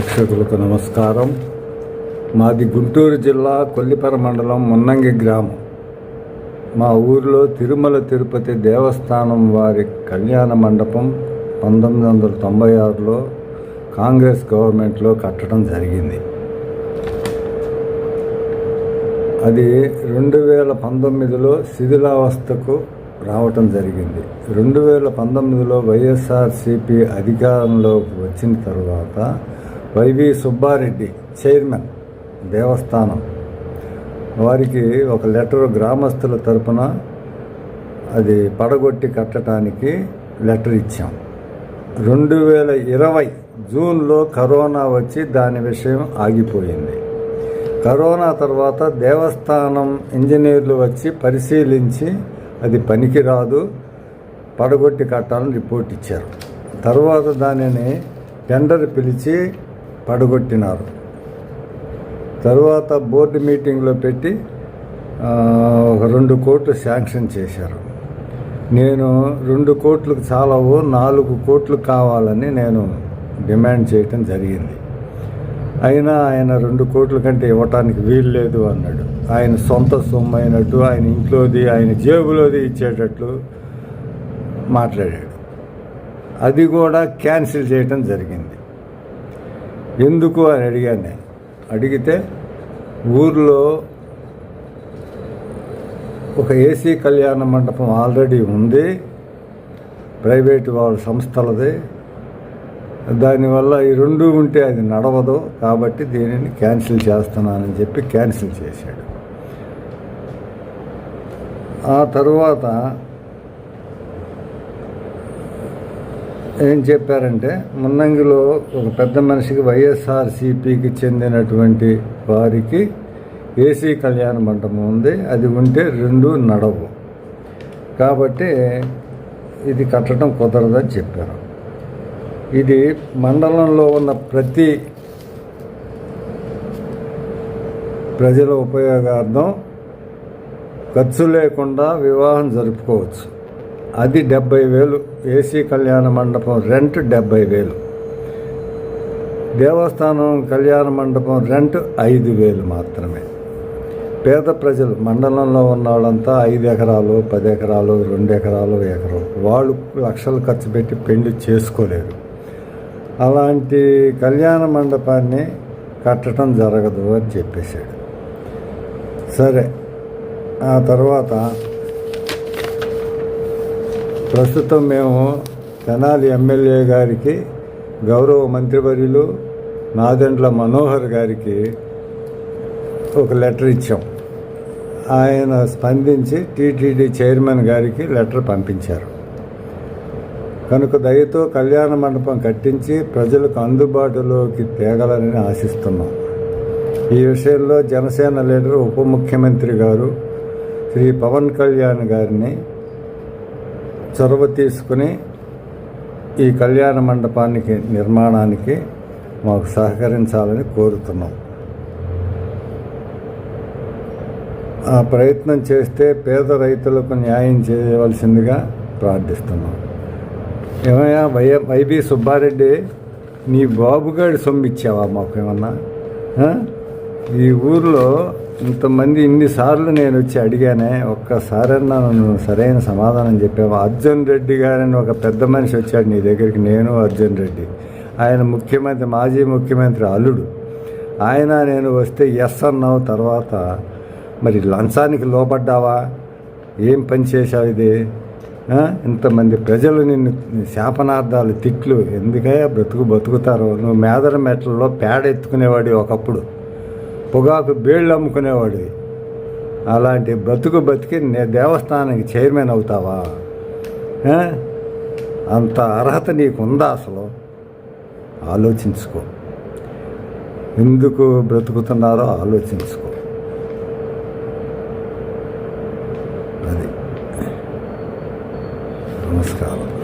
ప్రేక్షకులకు నమస్కారం. మాది గుంటూరు జిల్లా కొల్లిపర మండలం మున్నంగి గ్రామం. మా ఊరిలో తిరుమల తిరుపతి దేవస్థానం వారి కళ్యాణ మండపం పంతొమ్మిది వందల తొంభై ఆరులో కాంగ్రెస్ గవర్నమెంట్లో కట్టడం జరిగింది. అది రెండు వేల పంతొమ్మిదిలో శిథిలావస్థకు రావటం జరిగింది. రెండు వేల పంతొమ్మిదిలో వైఎస్ఆర్సిపి అధికారంలోకి వచ్చిన తర్వాత వైవి సుబ్బారెడ్డి చైర్మన్ దేవస్థానం. వారికి ఒక లెటర్ గ్రామస్తుల తరపున అది పడగొట్టి కట్టడానికి లెటర్ ఇచ్చాం. రెండు వేల ఇరవై జూన్లో కరోనా వచ్చి దాని విషయం ఆగిపోయింది. కరోనా తర్వాత దేవస్థానం ఇంజనీర్లు వచ్చి పరిశీలించి అది పనికిరాదు పడగొట్టి కట్టాలని రిపోర్ట్ ఇచ్చారు. తర్వాత దానిని టెండర్ పిలిచి పడగొట్టినారు. తర్వాత బోర్డు మీటింగ్లో పెట్టి ఒక రెండు కోట్లు శాంక్షన్ చేశారు. నేను రెండు కోట్లకు చాలవు నాలుగు కోట్లు కావాలని నేను డిమాండ్ చేయటం జరిగింది. అయినా ఆయన రెండు కోట్ల కంటే ఇవ్వటానికి వీలు లేదు అన్నాడు. ఆయన సొంత సొమ్ము అయినట్టు ఆయన ఇంట్లోది ఆయన జేబులోది ఇచ్చేటట్లు మాట్లాడాడు. అది కూడా క్యాన్సిల్ చేయటం జరిగింది. ఎందుకు అని అడిగాను నేను. అడిగితే ఊర్లో ఒక ఏసీ కళ్యాణ మండపం ఆల్రెడీ ఉంది ప్రైవేటు వాళ్ళ సంస్థలది. దానివల్ల ఈ రెండు ఉంటే అది నడవదు కాబట్టి దీనిని క్యాన్సిల్ చేస్తున్నానని చెప్పి క్యాన్సిల్ చేశాడు. ఆ తరువాత ఏం చెప్పారంటే మున్నంగిలో ఒక పెద్ద మనిషికి వైఎస్ఆర్సిపికి చెందినటువంటి వారికి ఏసీ కళ్యాణ మండపం ఉంది అది ఉంటే రెండు నడవు. కాబట్టి ఇది కట్టడం కుదరదని చెప్పారు. ఇది మండలంలో ఉన్న ప్రతి ప్రజల ఉపయోగార్థం ఖర్చు లేకుండా వివాహం జరుపుకోవచ్చు. అది డెబ్బై వేలు ఏసీ కళ్యాణ మండపం రెంట్ డెబ్బై వేలు. దేవస్థానం కళ్యాణ మండపం రెంట్ ఐదు వేలు మాత్రమే. పేద ప్రజలు మండలంలో ఉన్న వాళ్ళంతా ఐదు ఎకరాలు పది ఎకరాలు రెండు ఎకరాలు ఎకరం. వాళ్ళు లక్షలు ఖర్చు పెట్టి పెళ్ళి చేసుకోలేరు. అలాంటి కళ్యాణ మండపాన్ని కట్టడం జరగదు అని చెప్పేశాడు. సరే ఆ తర్వాత ప్రస్తుతం మేము తెనాలి ఎమ్మెల్యే గారికి గౌరవ మంత్రివర్యులు నాదెండ్ల మనోహర్ గారికి ఒక లెటర్ ఇచ్చాం. ఆయన స్పందించి టీటీడీ చైర్మన్ గారికి లెటర్ పంపించారు. కనుక దయతో కళ్యాణ మండపం కట్టించి ప్రజలకు అందుబాటులోకి తేగలని ఆశిస్తున్నాం. ఈ విషయంలో జనసేన లీడర్ ఉప ముఖ్యమంత్రి గారు శ్రీ పవన్ కళ్యాణ్ గారిని చొరవ తీసుకుని ఈ కళ్యాణ మండపానికి నిర్మాణానికి మాకు సహకరించాలని కోరుతున్నాం. ఆ ప్రయత్నం చేస్తే పేద రైతులకు న్యాయం చేయవలసిందిగా ప్రార్థిస్తున్నాం. ఏమయ్యా వై వైబి సుబ్బారెడ్డి నీ బాబుగాడి సొమ్మిచ్చావా మాకు ఏమన్నా ఈ ఊర్లో ఇంతమంది ఇన్నిసార్లు నేను వచ్చి అడిగానే ఒక్కసారన్నా నన్ను సరైన సమాధానం చెప్పాము అర్జున్ రెడ్డి గారని ఒక పెద్ద మనిషి వచ్చాడు నీ దగ్గరికి నేను అర్జున్ రెడ్డి. ఆయన ముఖ్యమంత్రి మాజీ ముఖ్యమంత్రి అల్లుడు. ఆయన నేను వస్తే ఎస్ అన్నావు తర్వాత మరి లంచానికి లోపడ్డావా ఏం పని చేశావు ఇది? ఇంతమంది ప్రజలు నిన్ను శాపనార్థాలు తిట్లు. ఎందుకయ్యా బ్రతుకు బతుకుతారు? నువ్వు మేదర మెట్లలో పేడ ఎత్తుకునేవాడి ఒకప్పుడు. పొగాకు బేళ్ళు అమ్ముకునేవాడు అలాంటి బ్రతుకు బతికి నే దేవస్థానానికి చైర్మన్ అవుతావా? అంత అర్హత నీకుందా అసలు? ఆలోచించుకో. ఎందుకు బ్రతుకుతున్నారో ఆలోచించుకో. అది. నమస్కారం.